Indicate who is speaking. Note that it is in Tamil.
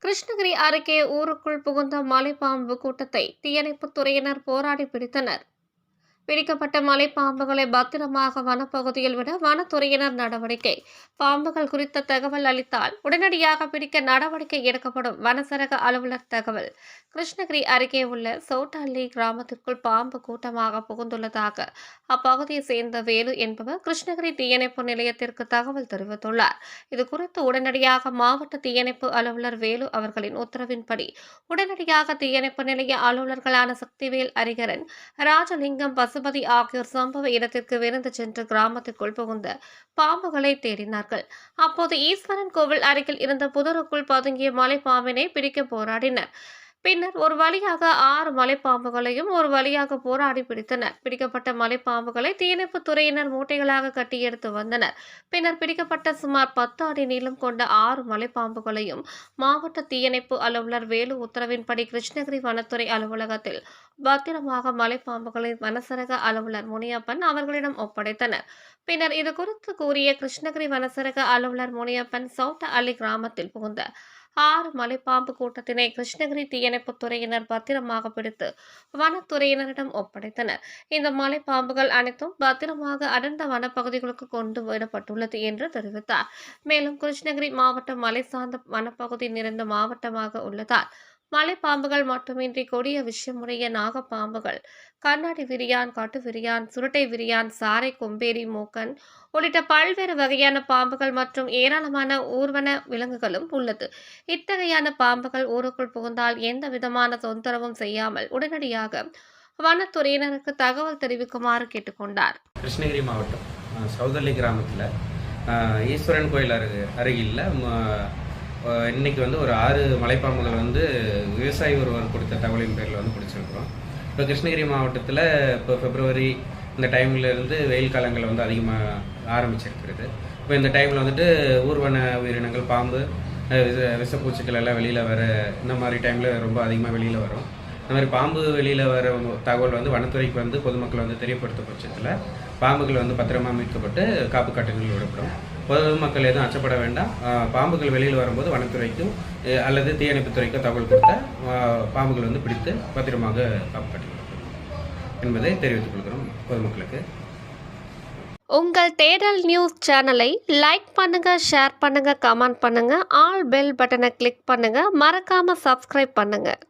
Speaker 1: கிருஷ்ணகிரி அருகே ஊருக்குள் புகுந்த மலைப்பாம்பு கூட்டத்தை தீயணைப்புத் துறையினர் போராடி பிடித்தனர். பிடிக்கப்பட்ட மலை பாம்புகளை பத்திரமாக வனப்பகுதியில் விட வனத்துறையினர் நடவடிக்கை. பாம்புகள் குறித்த தகவல் அளித்தால் உடனடியாக பிடிக்க நடவடிக்கை எடுக்கப்படும் வனசரக அலுவலர் தகவல். கிருஷ்ணகிரி அருகே உள்ள சோட்டாள்ளி கிராமத்திற்குள் பாம்பு கூட்டமாக புகுந்துள்ளதாக அப்பகுதியை சேர்ந்த வேலு என்பவர் கிருஷ்ணகிரி தீயணைப்பு நிலையத்திற்கு தகவல் தெரிவித்துள்ளார். இது குறித்து உடனடியாக மாவட்ட தீயணைப்பு அலுவலர் வேலு அவர்களின் உத்தரவின்படி உடனடியாக தீயணைப்பு நிலைய அலுவலர்களான சக்திவேல் அரிகரன் ராஜலிங்கம் பசுபதி ஆகியோர் சம்பவ இடத்திற்கு விருந்து சென்று கிராமத்திற்குள் புகுந்த பாம்புகளை தேடினார்கள். அப்போது ஈஸ்வரன் கோவில் அருகில் இருந்த புதருக்குள் பதுங்கிய மலை பாம்பினை பிடிக்க போராடினர். பின்னர் ஒரு வழியாக ஆறு மலைப்பாம்புகளையும் ஒரு வழியாக போராடி பிடித்தனர். பிடிக்கப்பட்ட மலைப்பாம்புகளை தீயணைப்பு துறையினர் மூட்டைகளாக கட்டி எடுத்து வந்தனர். பின்னர் பிடிக்கப்பட்ட சுமார் பத்து அடி நீளம் கொண்ட ஆறு மலைப்பாம்புகளையும் மாவட்ட தீயணைப்பு அலுவலர் வேலு உத்தரவின்படி கிருஷ்ணகிரி வனத்துறை அலுவலகத்தில் பத்திரமாக மலைப்பாம்புகளை வனசரக அலுவலர் முனியப்பன் அவர்களிடம் ஒப்படைத்தனர். பின்னர் இது குறித்து கூறிய கிருஷ்ணகிரி வனசரக அலுவலர் முனியப்பன் சவுட்ட அலி கிராமத்தில் புகுந்த ஆறு மலைப்பாம்பு கூட்டத்தினை கிருஷ்ணகிரி தீயணைப்பு துறையினர் பத்திரமாக பிடித்து வனத்துறையினரிடம் ஒப்படைத்தனர். இந்த மலைப்பாம்புகள் அனைத்தும் பத்திரமாக அடர்ந்த வனப்பகுதிகளுக்கு கொண்டு விடப்பட்டுள்ளது என்று தெரிவித்தார். மேலும் கிருஷ்ணகிரி மாவட்டம் மலை சார்ந்த வனப்பகுதி நிறைந்த மாவட்டமாக உள்ளதால் மலைப்பாம்புகள் மட்டுமின்றி கொடிய விஷமுடைய நாகப்பாம்புகள். கண்ணாடி விரியான் காட்டு விரியான் சுருட்டை விரியான் சாரை கொம்பேரி மூக்கன் உள்ளிட்ட பல்வேறு வகையான பாம்புகள் மற்றும் ஏராளமான ஊர்வன விலங்குகளும் உள்ளது. இத்தகையான பாம்புகள் ஊருக்குள் புகுந்தால் எந்த விதமான தொந்தரவும் செய்யாமல் உடனடியாக வனத்துறையினருக்கு தகவல் தெரிவிக்குமாறு கேட்டுக்கொண்டார்.
Speaker 2: கிருஷ்ணகிரி மாவட்டம் சௌதல்லி கிராமத்தில் ஈஸ்வரன் கோயில் அருகில் இன்றைக்கி வந்து ஒரு ஆறு மலைப்பாம்புகளை வந்து விவசாயி ஒருவர் கொடுத்த தகவலின் பேரில் வந்து பிடிச்சிருக்கிறோம். இப்போ கிருஷ்ணகிரி மாவட்டத்தில் இப்போ பிப்ரவரி இந்த டைம்லேருந்து வெயில் காலங்கள் வந்து அதிகமாக ஆரம்பிச்சிருக்கிறது. இப்போ இந்த டைமில் வந்துட்டு ஊர்வன உயிரினங்கள் பாம்பு விச விஷப்பூச்சிகள் எல்லாம் வெளியில் வர இந்த மாதிரி டைமில் ரொம்ப அதிகமாக வெளியில் வரும். இந்த மாதிரி பாம்பு வெளியில் வர தகவல் வந்து வனத்துறைக்கு வந்து பொதுமக்கள் வந்து தெரியப்படுத்த பட்சத்தில் பாம்புகள் வந்து பத்திரமா மீட்கப்பட்டு காப்பு காட்டுகளில் விடப்படும். பொதுமக்கள் எதுவும் அச்சப்பட வேண்டாம். பாம்புகள் வெளியில் வரும்போது வனத்துறைக்கும் அல்லது தீயணைப்புத்துறைக்கும் தகவல் கொடுத்த பாம்புகள் வந்து பிடித்து பத்திரமாக காப்பு என்பதை தெரிவித்துக் கொள்கிறோம் பொதுமக்களுக்கு
Speaker 1: உங்கள் தேடல் நியூஸ் சேனலை லைக் பண்ணுங்க ஷேர் பண்ணுங்க கமெண்ட் பண்ணுங்க ஆல் பெல் பட்டனை கிளிக் பண்ணுங்க மறக்காம சப்ஸ்கிரைப் பண்ணுங்க.